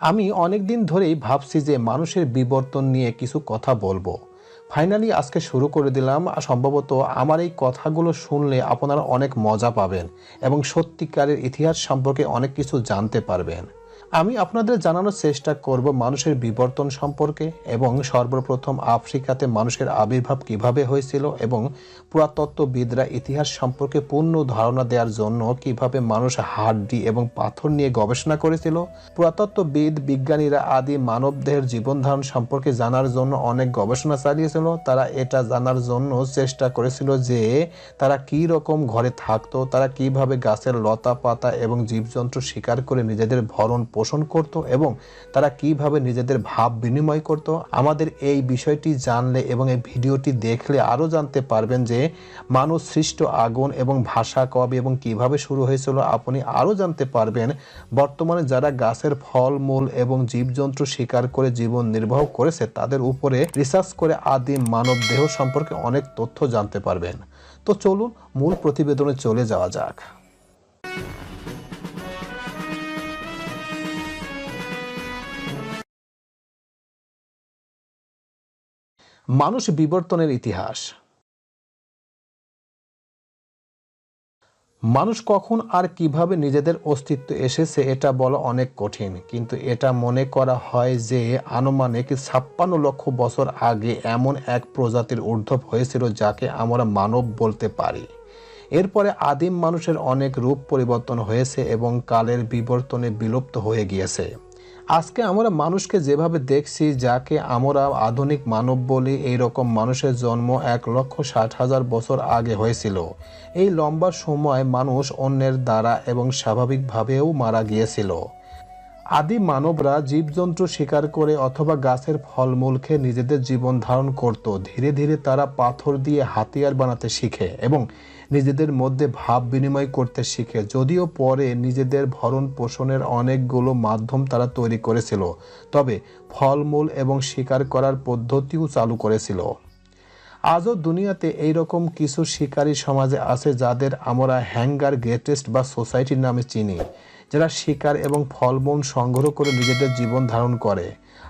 আমি অনেক দিন ধরেই ভাবছি যে মানুষের বিবর্তন নিয়ে কিছু কথা বলব। ফাইনালি আজকে শুরু করে দিলাম। সম্ভবত আমার এই কথাগুলো শুনলে আপনারা অনেক মজা পাবেন এবং সত্যিকারের ইতিহাস সম্পর্কে অনেক কিছু জানতে পারবেন। আমি আপনাদের জানানোর চেষ্টা করব মানুষের বিবর্তন সম্পর্কে এবং সর্বপ্রথম আফ্রিকাতে মানুষের আবির্ভাব কীভাবে হয়েছিল এবং পুরাতত্ত্ববিদরা ইতিহাস সম্পর্কে পূর্ণ ধারণা দেওয়ার জন্য কীভাবে মানুষ হাড্ডি এবং পাথর নিয়ে গবেষণা করেছিল। পুরাতত্ত্ববিদ, বিজ্ঞানীরা আদি মানবদেহের জীবন ধারণ সম্পর্কে জানার জন্য অনেক গবেষণা চালিয়েছিল। তারা এটা জানার জন্য চেষ্টা করেছিল যে তারা কী রকম ঘরে থাকতো, তারা কীভাবে গাছের লতা পাতা এবং জীবজন্তু শিকার করে নিজেদের ভরণ পোষণ করত এবং তারা কীভাবে নিজেদের ভাব বিনিময় করত, আমাদের এই বিষয়টি জানলে এবং এই ভিডিওটি দেখলে আরও জানতে পারবেন যে মানুষ সৃষ্ট আগুন এবং ভাষা কবে এবং কীভাবে শুরু হয়েছিল। আপনি আরও জানতে পারবেন, বর্তমানে যারা গাছের ফল মূল এবং জীবজন্তু শিকার করে জীবন নির্বাহ করেছে, তাদের উপরে রিসার্চ করে আদিম মানব দেহ সম্পর্কে অনেক তথ্য জানতে পারবেন। তো চলুন মূল প্রতিবেদনে চলে যাওয়া যাক। মানুষ বিবর্তনের ইতিহাস। মানুষ কখন আর কীভাবে নিজেদের অস্তিত্ব এসেছে এটা বলা অনেক কঠিন, কিন্তু এটা মনে করা হয় যে আনুমানিক ছাপ্পান্ন লক্ষ বছর আগে এমন এক প্রজাতির উর্ধব হয়েছিল যাকে আমরা মানব বলতে পারি। এরপরে আদিম মানুষের অনেক রূপ পরিবর্তন হয়েছে এবং কালের বিবর্তনে বিলুপ্ত হয়ে গিয়েছে। আজকে আমরা মানুষকে যেভাবে দেখছি, যাকে আমরা আধুনিক মানব বলি এই রকম মানুষের জন্ম এক লক্ষ ষাট হাজার বছর আগে হয়েছিল। এই লম্বা সময় মানুষ অন্যের দ্বারা এবং স্বাভাবিকভাবেও মারা গিয়েছিল। আদি মানবরা জীবজন্তু শিকার করে অথবা গাছের ফলমূল খেয়ে নিজেদের জীবন ধারণ করত। ধীরে ধীরে তারা পাথর দিয়ে হাতিয়ার বানাতে শিখে এবং নিজেদের মধ্যে ভাব বিনিময় করতে শিখে। যদিও পরে নিজেদের ভরণ পোষণের অনেকগুলো মাধ্যম তারা তৈরি করেছিল, তবে ফলমূল এবং শিকার করার পদ্ধতিও চালু করেছিল। আজও দুনিয়াতে এইরকম কিছু শিকারী সমাজে আছে যাদের আমরা হ্যাঙ্গার গ্রেটেস্ট বা সোসাইটির নামে চিনি। যারা শিকার এবং ফলমূল সংগ্রহ করে নিজেদের জীবন ধারণ করে।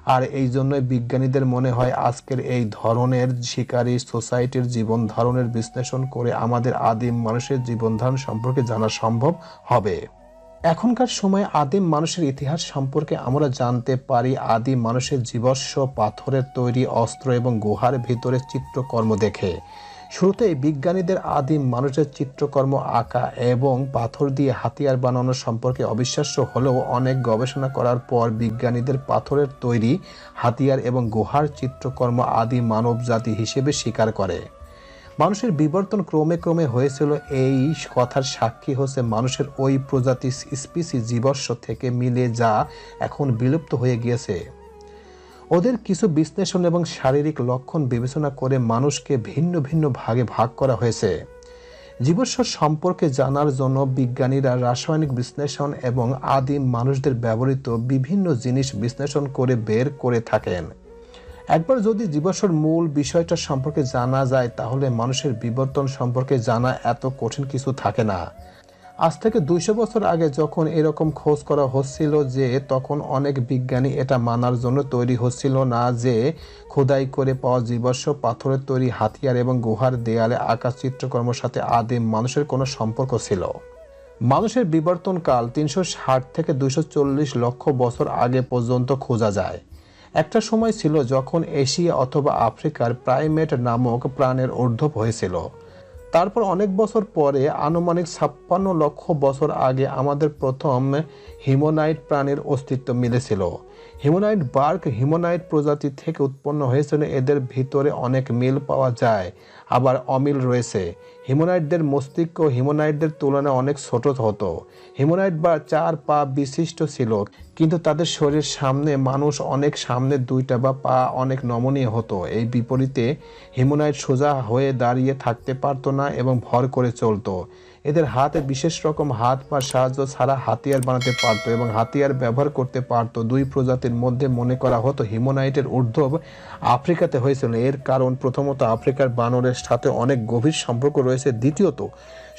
আর এই জন্যই বিজ্ঞানীদের মনে হয় আজকের এই ধরনের শিকারী সোসাইটির জীবন ধারণের বিশ্লেষণ করে আমাদের আদিম মানুষের জীবন ধারণ সম্পর্কে জানা সম্ভব হবে। এখনকার সময়ে আদিম মানুষের ইতিহাস সম্পর্কে আমরা জানতে পারি আদিম মানুষের জীবস্ব, পাথরের তৈরি অস্ত্র এবং গুহার ভিতরে চিত্রকর্ম দেখে। শুরুতেই বিজ্ঞানীদের আদিম মানুষের চিত্রকর্ম আঁকা এবং পাথর দিয়ে হাতিয়ার বানানো সম্পর্কে অবিশ্বাস্য হলেও অনেক গবেষণা করার পর বিজ্ঞানীদের পাথরের তৈরি হাতিয়ার এবং গুহার চিত্রকর্ম আদি মানব জাতি হিসেবে স্বীকার করে। মানুষের বিবর্তন ক্রমে ক্রমে হয়েছিল এই কথার সাক্ষী হচ্ছে মানুষের ওই প্রজাতি স্পিসি জীবস্ব থেকে মিলে যা এখন বিলুপ্ত হয়ে গিয়েছে। ওদের কিছু বিশ্লেষণ এবং শারীরিক লক্ষণ বিবেচনা করে মানুষকে ভিন্ন ভিন্ন ভাগে ভাগ করা হয়েছে। জীবস্ব সম্পর্কে জানার জন্য বিজ্ঞানীরা রাসায়নিক বিশ্লেষণ এবং আদিম মানুষদের ব্যবহৃত বিভিন্ন জিনিস বিশ্লেষণ করে বের করে থাকেন। একবার যদি জীবাশ্মর মূল বিষয়টা সম্পর্কে জানা যায়, তাহলে মানুষের বিবর্তন সম্পর্কে জানা এত কঠিন কিছু থাকে না। আজ থেকে দুইশো বছর আগে যখন এরকম খোঁজ করা হচ্ছিল যে তখন অনেক বিজ্ঞানী এটা মানার জন্য তৈরি হচ্ছিল না যে খোদাই করে পাওয়া জীবাশ্ম পাথরের তৈরি হাতিয়ার এবং গুহার দেয়ালে আকাশ চিত্রকর্মের সাথে আদিম মানুষের কোনো সম্পর্ক ছিল। মানুষের বিবর্তনকাল তিনশো ষাট থেকে দুইশো চল্লিশ লক্ষ বছর আগে পর্যন্ত খোঁজা যায়। একটা সময় ছিল যখন এশিয়া অথবা আফ্রিকার প্রাইমেট নামক প্রাণের ঊর্ধ্ব হয়েছিল। তারপর অনেক বছর পরে আনুমানিক ছাপ্পান্ন লক্ষ বছর আগে আমাদের প্রথম হিমোনাইট প্রাণীর অস্তিত্ব মিলেছিল। হিমোনাইট বার্ক হিমোনাইট প্রজাতি থেকে উৎপন্ন হয়েছিল। এদের ভিতরে অনেক মিল পাওয়া যায়, আবার অমিল রয়েছে। হিমোনাইটদের মস্তিষ্ক হিমোনাইটদের তুলনায় অনেক ছোট হতো। হিমোনাইট বা চার পা বিশিষ্ট ছিল, কিন্তু তাদের শরীর সামনে মানুষ অনেক সামনে দুইটা বা পা অনেক নমনীয় হতো। এই বিপরীতে হিমোনাইট সোজা হয়ে দাঁড়িয়ে থাকতে পারতো না এবং ভর করে চলতো। এদের হাতে বিশেষ রকম হাত পা সাহায্য ছাড়া হাতিয়ার বানাতে পারতো এবং হাতিয়ার ব্যবহার করতে পারতো। দুই প্রজাতির মধ্যে মনে করা হতো হিমোনাইটের উর্ধব আফ্রিকাতে হয়েছিল। এর কারণ প্রথমত আফ্রিকার বানরের সাথে অনেক গভীর সম্পর্ক রয়েছে। দ্বিতীয়ত,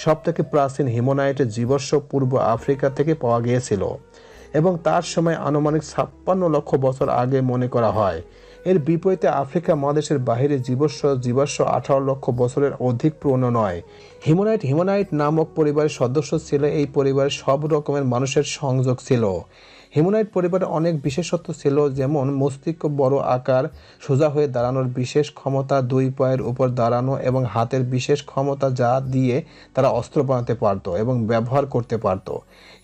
সবথেকে প্রাচীন হিমোনাইটের জীবস্ব পূর্ব আফ্রিকা থেকে পাওয়া গিয়েছিল এবং তার সময় আনুমানিক ছাপ্পান্ন লক্ষ বছর আগে মনে করা হয়। এর বিপরীতে আফ্রিকা মহাদেশের বাহিরে জীবস্ব, জীবাশ্ম আঠারো লক্ষ বছরের অধিক পুরনো নয়। হিমোনাইট হিমোনাইট নামক পরিবারের সদস্য ছিল। এই পরিবারের সব রকমের মানুষের সংযোগ ছিল। হিমোনাইট পরিবারে অনেক বিশেষত্ব ছিল, যেমন মস্তিষ্ক বড় আকার, সোজা হয়ে দাঁড়ানোর বিশেষ ক্ষমতা, দুই পায়ের উপর দাঁড়ানো এবং হাতের বিশেষ ক্ষমতা যা দিয়ে তারা অস্ত্র বানাতে পারত এবং ব্যবহার করতে পারত।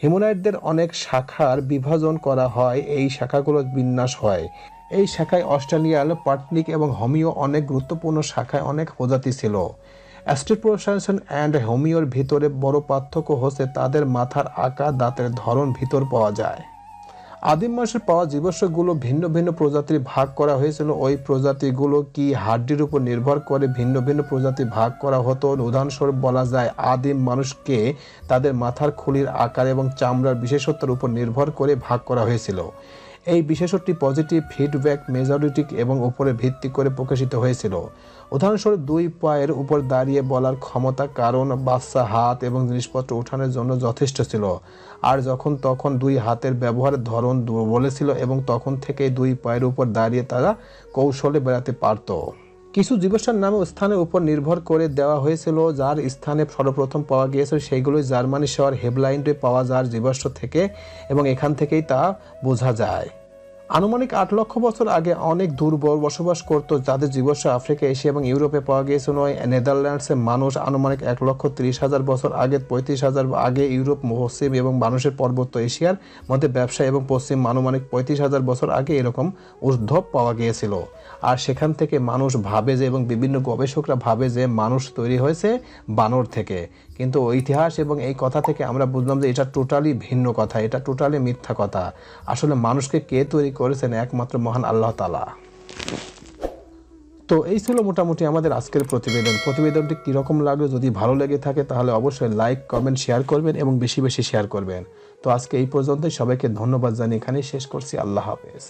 হিমোনাইটদের অনেক শাখার বিভাজন করা হয়, এই শাখাগুলো বিন্যাস হয়। এই শাখায় অস্ট্রেলিয়াল পাটনিক এবং হোমিও অনেক গুরুত্বপূর্ণ শাখায় অনেক প্রজাতি ছিল। অ্যাস্ট্রোপ্রোসাইশন অ্যান্ড হোমিওর ভিতরে বড় পার্থক্য হচ্ছে তাদের মাথার আকার, দাঁতের ধরন ভিতর পাওয়া যায়। আদিম মানুষের পাওয়া জীবাশ্মগুলো ভিন্ন ভিন্ন প্রজাতির ভাগ করা হয়েছিল। ওই প্রজাতিগুলো কি হাড্ডির উপর নির্ভর করে ভিন্ন ভিন্ন প্রজাতি ভাগ করা হতো? উদাহরণস্বরূপ বলা যায়, আদিম মানুষকে তাদের মাথার খুলির আকার এবং চামড়ার বিশেষত্বের উপর নির্ভর করে ভাগ করা হয়েছিল। এই বিশেষটি পজিটিভ ফিডব্যাক মেজরিটিক এবং উপরে ভিত্তি করে প্রকাশিত হয়েছিল। উদাহরণস্বরূপ, দুই পায়ের উপর দাঁড়িয়ে বলার ক্ষমতা কারণ বাচ্চা হাত এবং জিনিসপত্র উঠানোর জন্য যথেষ্ট ছিল। আর যখন তখন দুই হাতের ব্যবহারের ধরন বলেছিল এবং তখন থেকে দুই পায়ের উপর দাঁড়িয়ে তারা কৌশলে বেড়াতে পারত। কিছু জীবাশ্মের নামে স্থানের উপর নির্ভর করে দেওয়া হয়েছিল, যার স্থানে সর্বপ্রথম পাওয়া গিয়েছিল সেইগুলোই জার্মানি শহর হেবলাইন্ডে পাওয়া যার জীবাশ্ম থেকে এবং এখান থেকেই তা বোঝা যায়। আনুমানিক আট লক্ষ বছর আগে অনেক দূর ব- বসবাস করত যাদের জীবাশ্ম আফ্রিকা, এশিয়া এবং ইউরোপে পাওয়া গিয়েছিল। নেদারল্যান্ডসের মানুষ আনুমানিক এক লক্ষ ত্রিশ হাজার বছর আগে, পঁয়ত্রিশ হাজার আগে ইউরোপ পশ্চিম এবং মানুষের পর্বত্য এশিয়ার মধ্যে ব্যবসা এবং পশ্চিম আনুমানিক পঁয়ত্রিশ হাজার বছর আগে এরকম উদ্ভব পাওয়া গিয়েছিল। আর সেখান থেকে মানুষ ভাবে যে এবং বিভিন্ন গবেষকরা ভাবে যে মানুষ তৈরি হয়েছে বানর থেকে। কিন্তু ইতিহাস এবং এই কথা থেকে আমরা বুঝলাম যে এটা টোটালি ভিন্ন কথা, এটা টোটালি মিথ্যা কথা। আসলে মানুষকে কে তৈরি করেছেন একমাত্র মহান আল্লাহ তালা তো এই ছিল মোটামুটি আমাদের আজকের প্রতিবেদন। প্রতিবেদনটি কীরকম লাগল, যদি ভালো লেগে থাকে তাহলে অবশ্যই লাইক, কমেন্ট, শেয়ার করবেন এবং বেশি বেশি শেয়ার করবেন। তো আজকে এই পর্যন্তই। সবাইকে ধন্যবাদ জানিয়ে এখানেই শেষ করছি। আল্লাহ হাফেজ।